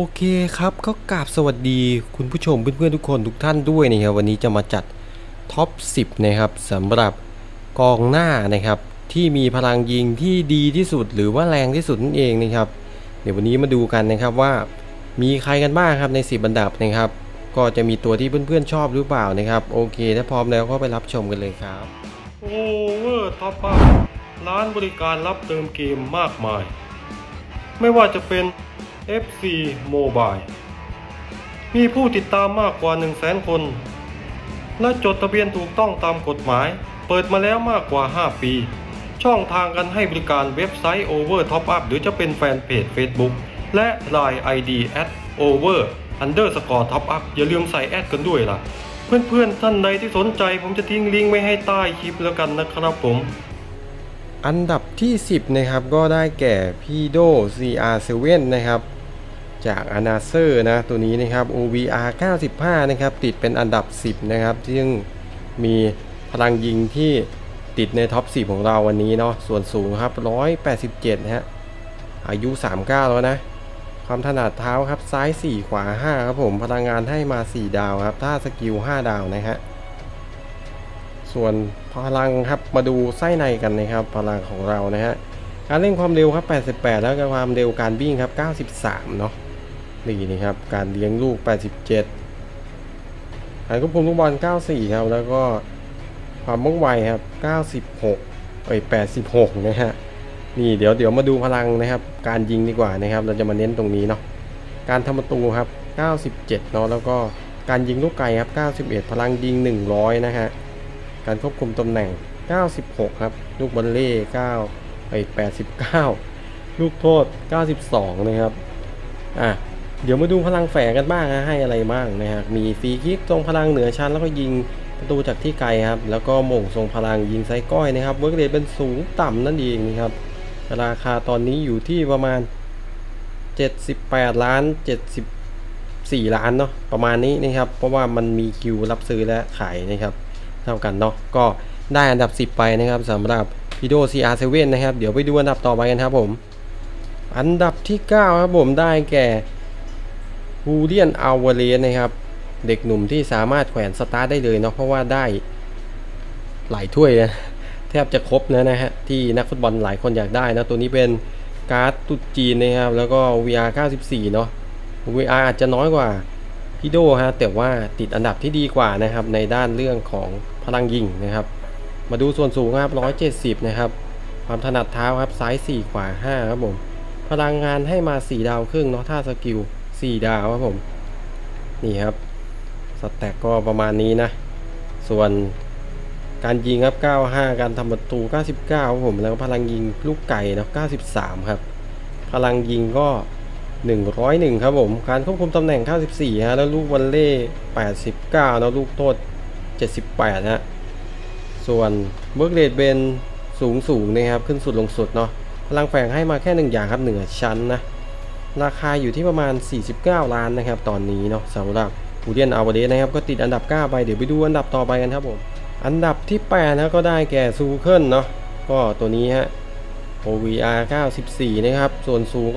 โอเคครับก็กราบสวัสดีคุณผู้ชมเพื่อนๆทุกคนทุกท่านด้วยนะครับวันนี้จะมาจัดท็อป 10 นะครับสำหรับกองหน้านะครับที่มีพลังยิงที่ดีที่สุดหรือว่าแรงที่สุดนั่นเองนะครับเดี๋ยววันนี้มาดูกันนะครับว่ามีใครกันบ้างครับใน 10บันดับนะครับ ก็จะมีตัวที่เพื่อนๆชอบหรือเปล่านะครับ โอเค ถ้าพร้อมแล้วก็ไปรับชมกันเลยครับโอเวอร์ท็อปอัพร้านบริการรับเติมเกมมากมาย ไม่ว่าจะเป็น FC Mobile มีผู้ติดตามมากกว่า 1 0 0 0 0แสนคน และจดทะเบียนถูกต้องตามกฎหมาย เปิดมาแล้วมากกว่า 5 ปี ช่องทางกันให้บริการเว็บไซต์ Over Top Up หรือจะเป็นแฟนเพจ Facebook และ Line ID at over underscore top up อย่าลืมใส่แอดกันด้วยล่ะ เพื่อนๆ ท่านใดที่สนใจผมจะทิ้งลิงก์ไว้ให้ใต้คลิปแล้วกันนะครับผม อันดับที่ 10 นะครับ ก็ได้แก่พีโด CR7 นะครับ จากอนาเซอร์นะตัวนี้นะครับ OVR 95 นะครับ ติดเป็นอันดับ 10 นะครับ ซึ่งมีพลังยิงที่ติดในท็อป 10 ของเราวันนี้เนาะส่วนสูงครับ 187นะฮะ อายุ 39 แล้วนะ ความถนัดเท้าครับ ซ้าย 4 ขวา 5 ครับผม พลังงานให้มา 4 ดาวครับ ถ้าสกิล 5 ดาวนะฮะส่วนพลังครับมาดูไส้ในกันนะครับ พลังของเรานะฮะการเร่งความเร็วครับ 88 แล้วก็ความเร็วการวิ่งครับ 93 เนาะ นี่นะครับ การเลี้ยงลูก 87การควบคุมลูกบอล94 ครับ แล้วก็ความว่องไวครับ 96เอ้ย86 นะฮะ นี่เดี๋ยวเดี๋ยวมาดูพลังนะครับ การยิงดีกว่านะครับ เราจะมาเน้นตรงนี้เนาะ การทำประตูครับ 97 เนาะ แล้วก็การยิงลูกไกลครับ 91 พลังยิง 100 นะฮะ การควบคุมตำแหน่ง 96 ครับ ลูกบอลเล่9ไป89 ลูกโทษ 92 นะครับ อะ เดี๋ยวมาดูพลังแฝงกันบ้างนะให้อะไรบ้างนะฮะมีฟรีคิกตรงพลังเหนือชั้นแล้วก็ยิงประตูจากที่ไกลครับ แล้วก็หม่งทรงพลังยิงไซก้อยนะครับเวิร์กเรทเป็นสูงต่ำนั่นเองนะครับราคาตอนนี้อยู่ที่ประมาณ 78 ล้าน 74 ล้านเนาะประมาณนี้นะครับ เพราะว่ามันมีคิวรับซื้อและขายนะครับเท่ากันเนาะก็ได้อันดับ 10 ไปนะครับสำหรับพีโด CR7 นะครับ เดี๋ยวไปดูอันดับต่อไปกันครับผม อันดับที่ 9 ครับผมได้แก่ ฮูเลียนอัลวาเรสนะครับ เด็กหนุ่มที่สามารถแขวนสตาร์ได้เลยเนาะเพราะว่าได้หลายถ้วยนะแทบจะครบแล้วนะฮะที่นักฟุตบอลหลายคนอยากได้นะตัวนี้เป็นการ์ดตุดจีนนะครับ แล้วก็ VR 94 เนาะ VR อาจจะน้อยกว่าพี่โดฮะแต่ว่าติดอันดับที่ดีกว่านะครับ ในด้านเรื่องของพลังยิงนะครับ มาดูส่วนสูงครับ170 นะครับ ความถนัดเท้าครับซ้าย 4 ขวา 5 ครับผม พลังงานให้มา 4 ดาวครึ่งเนาะท่าสกิล 4ดาวครับผม นี่ครับสแต็กก็ประมาณนี้นะ ส่วนการยิงครับ 95 การทำประตู 99ครับผม แล้วก็พลังยิงลูกไก่เนาะ93 ครับ พลังยิงก็ 101 ครับผม การควบคุมตำแหน่ง 94 ฮะ แล้วลูกวอลเล่ 89 แล้วลูกโทษ 78 ฮะ ส่วนเบิร์กเรดเบนสูงสูงนะครับ ขึ้นสุดลงสุดเนาะ พลังแฝงให้มาแค่หนึ่งอย่างครับเหนือชั้นนะ ราคาอยู่ที่ประมาณ 49 ล้านนะครับตอนนี้เนาะสำหรับฮูเดียนอัลเดสนะครับก็ติดอันดับ 9 ไปเดี๋ยวไปดูอันดับต่อไปกันครับผมอันดับที่8นะก็ได้แก่ซูเคิลเนาะก็ตัวนี้ฮะ OVR 94 นะครับ ส่วนสูง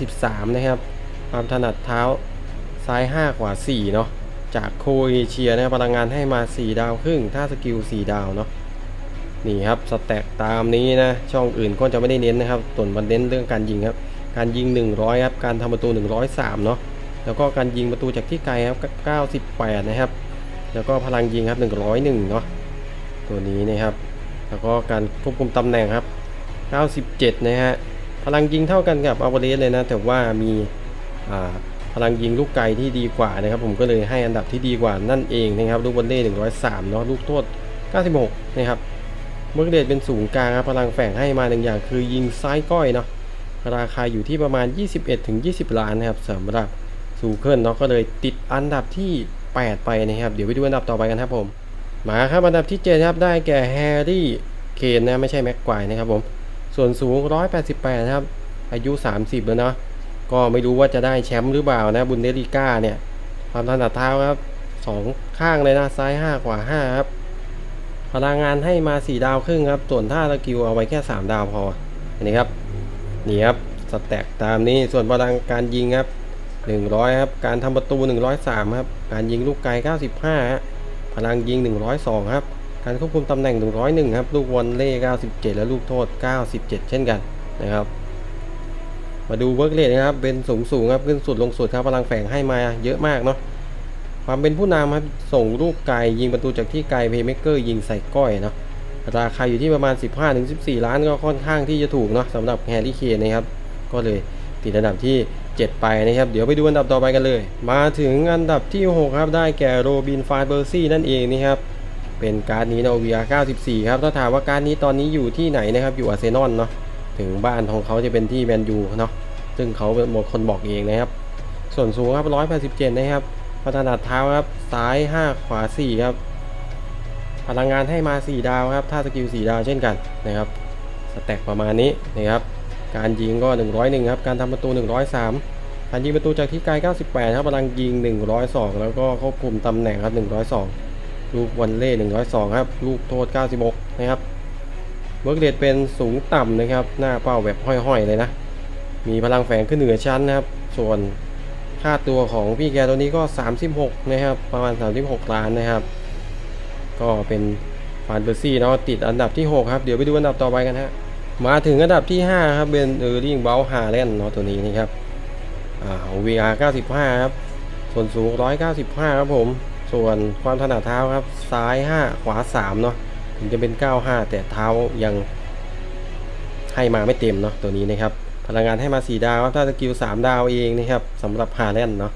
183 นะครับ ความถนัดเท้าซ้าย 5 ขวา 4 เนาะ จากโคเอเชียนะพลังงานให้มา 4 ดาวครึ่ง ถ้าสกิล 4 ดาวเนาะ นี่ครับ สแต็กตามนี้นะ ช่องอื่นก็จะไม่ได้เน้นนะครับส่วนมันเน้นเรื่องการยิงครับ การยิง 100 ครับ การทำประตู 103 เนาะ แล้วก็การยิงประตูจากที่ไกลครับ 98 นะครับ แล้วก็พลังยิงครับ 101 เนาะ ตัวนี้นะครับ แล้วก็การควบคุมตำแหน่งครับ 97 นะฮะ พลังยิงเท่ากันกับอ v ว r เ g e เลยนะ แต่ว่ามีพลังยิงลูกไกลที่ดีกว่านะครับ ผมก็เลยให้อันดับที่ดีกว่านั่นเองนะครับ ลูกบอลเล่103 เนาะ ลูกโทษ 96 นะครับเมื่อเดชเป็นศูนย์กลางครับพลังแฝงให้มาหนึ่งอย่างคือยิงซ้ายก้อยเนาะ ราคาอยู่ที่ประมาณ 21-20 ล้านนะครับสำหรับซูเคิลเนาะก็เลยติดอันดับที่ 8 ไปนะครับ เดี๋ยวไปดูอันดับต่อไปกันครับผมมาครับอันดับที่7ครับได้แก่แฮร์รี่เคนนะไม่ใช่แม็กควายนะครับผมส่วนสูง 188 นะครับ อายุ 30 แล้วเนาะก็ไม่รู้ว่าจะได้แชมป์หรือเปล่านะบุนเดลิก้าเนี่ย ความถนัดเท้าครับสองข้างเลยนะ ซ้าย 5 ขวา 5 ครับ พลังงานให้มา 4 ดาวครึ่งครับ ส่วนท่าตะกิวเอาไว้แค่ 3 ดาวพออันนี้ครับ นี่ครับสแต็กตามนี้ส่วนพลังการยิงครับ 100 ครับ การทำประตู 103 ครับ การยิงลูกไกล 95ฮะพลังยิง 102 ครับ การควบคุมตำแหน่ง 101 ครับ ลูกวอลเล่ 97 และลูกโทษ 97 เช่นกันนะครับ มาดูเวิร์กเรทนะครับ เป็นสูงสูงครับ ขึ้นสุดลงสุดครับ พลังแฝงให้มาเยอะมากเนาะ ความเป็นผู้นำครับ ส่งลูกไกลยิงประตูจากที่ไกล เพย์เม k เกอร์ยิงใส่ก้อยเนาะ ราคาอยู่ที่ประมาณ 15-14 ล้านก็ค่อนข้างที่จะถูกเนาะสำหรับแฮร์รี่เคนนะครับ ก็เลยติดอันดับที่ 7 ไปนะครับ เดี๋ยวไปดูอันดับต่อไปกันเลย มาถึงอันดับที่ 6 ครับ ได้แก่โรบินฟาเบอร์ซี่นั่นเองนี่ครับ เป็นการ์ดนี้นะ OVR 94 ครับ ถ้าถามว่าการ์ดนี้ตอนนี้อยู่ที่ไหนนะครับ อยู่อาร์เซนอลเนาะ ถึงบ้านของเขาจะเป็นที่แมนยูเนาะ ซึ่งเขาเป็นคนบอกเองนะครับ ส่วนสูงครับ187 นะครับ พัฒนาเท้าครับ ซ้าย 5 ขวา 4 ครับ พลังงานให้มา 4 ดาวครับถ้าสกิล 4 ดาวเช่นกันนะครับสแต็กประมาณนี้นะครับการยิงก็ 101ครับการทำประตู 103การยิงประตูจากที่ไกล 98 ครับพลังยิง 102 แล้วก็ควบคุมตำแหน่งครับ 102 ลูกวันเล่ 102 ครับ ลูกโทษ 96 นะครับเวิร์กเดทเป็นสูงต่ำนะครับ หน้าเป้าแบบห้อยๆเลยนะ มีพลังแฝงขึ้นเหนือชั้นนะครับ ส่วนค่าตัวของพี่แกตัวนี้ก็ 36 นะครับ ประมาณ 36 ล้านนะครับ ก็เป็นฟานเบอร์ซี่เนาะติดอันดับที่ 6 ครับ เดี๋ยวไปดูอันดับต่อไปกันฮะมาถึงอันดับที่ 5 ครับเป็นเออร์ลิงเบลฮาเลนเนาะตัวนี้นะครับอ่าของ VR 95 ครับ ส่วนสูง 195 ครับผม ส่วนความถนัดเท้าครับ ซ้าย 5 ขวา 3 เนาะถึงจะเป็น 95 แต่เท้ายังให้มาไม่เต็มเนาะตัวนี้นะครับพลังงานให้มา 4 ดาวครับถ้าสกิล 3 ดาวเองนะครับสำหรับฮาเลนเนาะ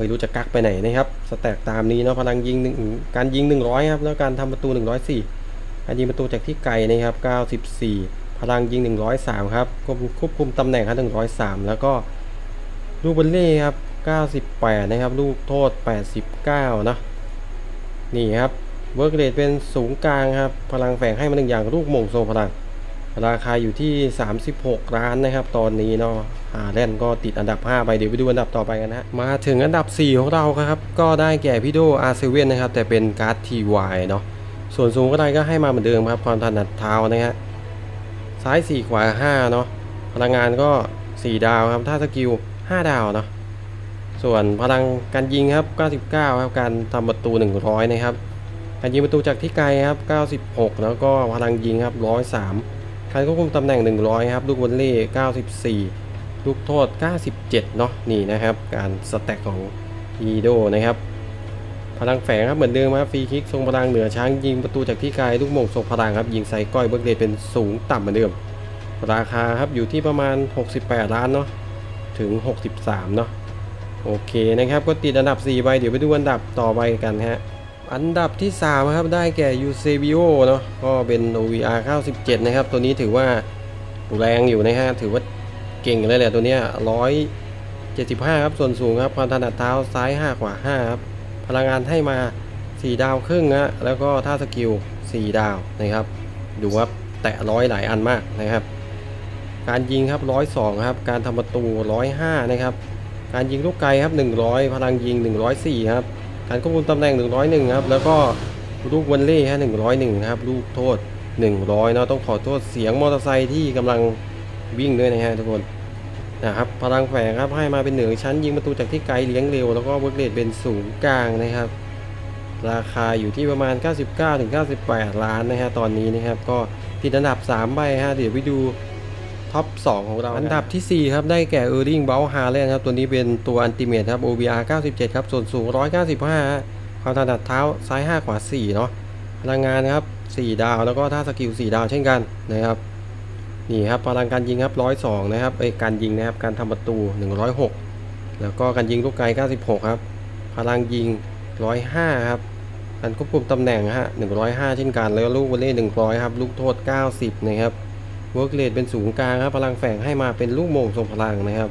ไม่รู้จะกักไปไหนนะครับ สแต็กตามนี้เนาะพลังยิงหนึ่งการยิง 100ครับแล้วการทำประตู 104 การยิงประตูจากที่ไกลนะครับ 94 พลังยิง 103 ครับควบควบคุมตำแหน่งครับ 103 แล้วก็ลูกบอลเล่ครับ 98 นะครับ ลูกโทษ 89เนาะนี่ครับ เวิร์กเรทเป็นสูงกลางครับ พลังแฝงให้มาหนึ่งอย่างลูกมงโซพลัง ราคาอยู่ที่ 36 ล้านนะครับ ตอนนี้เนาะฮาแลนด์ก็ติดอันดับ 5 ไปเดี๋ยวไปดูอันดับต่อไปกันนะ มาถึงอันดับ 4 ของเราครับ ก็ได้แก่พี่โดอาร์เซเว่นนะครับ แต่เป็นการ์ด TY เนาะ ส่วนสูงก็ได้ก็ให้มาเหมือนเดิมครับ ความถนัดเท้านะฮะ ซ้าย 4 ขวา 5 เนาะ พลังงานก็ 4 ดาวครับ ถ้าสกิล 5 ดาวเนาะ ส่วนพลังการยิงครับ 99 ครับ การทำประตู 100 นะครับ การยิงประตูจากที่ไกลครับ 96 แล้วก็พลังยิงครับ 103 การควบคุมตำแหน่ง 100 ครับ ลูกวอลเล่ 94 ลูกโทษ 97 เนาะนี่นะครับ การสแต็กของอีโดนะครับ พลังแฝงครับเหมือนเดิมครับฟรีคิกทรงพลังเหนือช้างยิงประตูจากที่ไกลลูกโมงทรงพลังครับ ยิงใส่ก้อยเบิร์กเดย์เป็นสูงต่ำเหมือนเดิม ราคาครับอยู่ที่ประมาณ 68 ล้านเนาะถึง 63 เนาะโอเคนะครับ ก็ติดอันดับ4ไปเดี๋ยวไปดูอันดับต่อไปกันฮะ อันดับที่ 3 ครับ ได้แก่ u s e b i o เนาะก็เป็น OVR 97 นะครับ ตัวนี้ถือว่าแรงอยู่นะฮะถือว่าเก่งเลยแหละตัวเนี้ย175 ครับ ส่วนสูงครับความถนัดเท้าซ้าย 5 ขวา 5 ครับ พลังงานให้มา 4 ดาวครึ่งฮะแล้วก็ท่าสกิล 4 ดาวนะครับ ดูว่าแตะร้อยหลายอันมากนะครับ การยิงครับ 102 ครับ การทำประตู 105 นะครับ การยิงลูกไกลครับ 100 พลังยิง 104 ครับ การควบคุมตำแหน่ง 101ครับแล้วก็ลูกวันเล่ฮะ101ครับลูกโทษ 100เนาะต้องขอโทษเสียงมอเตอร์ไซค์ที่กำลังวิ่งด้วยนะฮะทุกคนนะครับพลังแฝงครับให้มาเป็นเหนือชั้นยิงประตูจากที่ไกลเลี้ยงเร็ว แล้วก็เวิร์กเรทเป็นสูงกลางนะครับ ราคาอยู่ที่ประมาณ 99-98 ล้านนะฮะตอนนี้นะครับก็ติดอันดับ3ใบฮะเดี๋ยวไปดู ท็อป 2 ของเราอันดับที่ 4 ครับ ได้แก่เออร์ลิงเบลฮาเลนครับ ตัวนี้เป็นตัวอันติเมทครับ OBR 97 ครับ ส่วนสูง 195 ความถนัดเท้าซ้าย 5 ขวา 4 เนาะพลังงานครับ 4 ดาว แล้วก็ท่าสกิล 4 ดาวเช่นกันนะครับ นี่ครับ พลังการยิงครับ 102 นะครับเอ้การยิงนะครับ การทำประตู 106 แล้วก็การยิงลูกไกล 96 ครับ พลังยิง 105 ครับการควบคุมตำแหน่งฮะ105 เช่นกัน แล้วลูกวอลเล่100 ครับ ลูกโทษ 90 นะครับ เวิร์กเรทเป็นสูงกลางครับ พลังแฝงให้มาเป็นลูกโมงทรงพลังนะครับ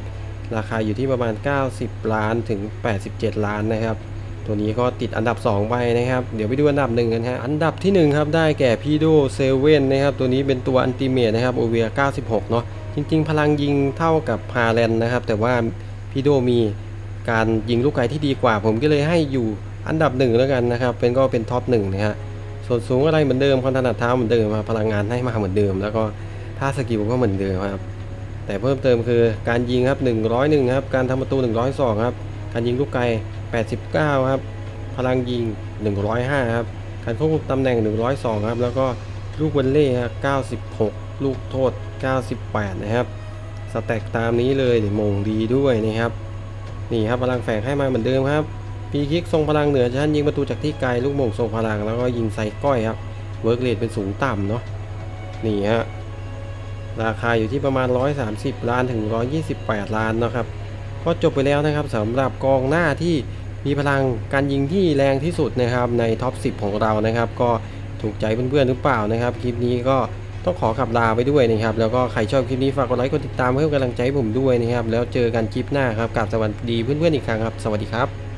ราคาอยู่ที่ประมาณ 90 ล้านถึง 87 ล้านนะครับ ตัวนี้ก็ติดอันดับ 2 ไปนะครับ เดี๋ยวไปดูอันดับหนึ่งกันฮะ อันดับที่ 1 ครับ ได้แก่พีโดเซเว่นนะครับ ตัวนี้เป็นตัวอันติเมทนะครับโอเวีย96 เนาะ จริง ๆ พลังยิงเท่ากับพาแลนนะครับ แต่ว่าพีโดมีการยิงลูกไกลที่ดีกว่า ผมก็เลยให้อยู่อันดับหนึ่งแล้วกันนะครับ เป็นก็เป็นท็อปหนึ่งนะฮะ ส่วนสูงอะไรเหมือนเดิมความถนัดเท้าเหมือนเดิมพลังงานให้มาเหมือนเดิมแล้วก็ ท่าสกิลก็เหมือนเดิมครับ แต่เพิ่มเติมคือการยิงครับ 101 ครับ การทำประตู 102 ครับ การยิงลูกไกล 89 ครับ พลังยิง 105 ครับ การควบคุมตำแหน่ง 102 ครับ แล้วก็ลูกวอลเล่ครับ96 ลูกโทษ 98 นะครับ สแต็กตามนี้เลยเดี๋ยวมงดีด้วยนะครับ นี่ครับพลังแฝงให้มาเหมือนเดิมครับปีคิกทรงพลังเหนือชั้นยิงประตูจากที่ไกลลูกโมงทรงพลังแล้วก็ยิงใส่ก้อยครับ เวิร์กเรทเป็นสูงต่ำเนาะนี่ฮะ ราคาอยู่ที่ประมาณ 130 ล้านถึง 128 ล้านเนาะครับ ก็จบไปแล้วนะครับสำหรับกองหน้าที่มีพลังการยิงที่แรงที่สุดนะครับในท็อป 10 ของเรานะครับ ก็ถูกใจเพื่อนๆหรือเปล่านะครับ คลิปนี้ก็ต้องขอขับลาไปด้วยนะครับ แล้วก็ใครชอบคลิปนี้ฝากกดไลค์กดติดตามเพื่อกำลังใจผมด้วยนะครับ แล้วเจอกันคลิปหน้าครับกับสวัสดีเพื่อนๆอีกครั้งครับ สวัสดีครับ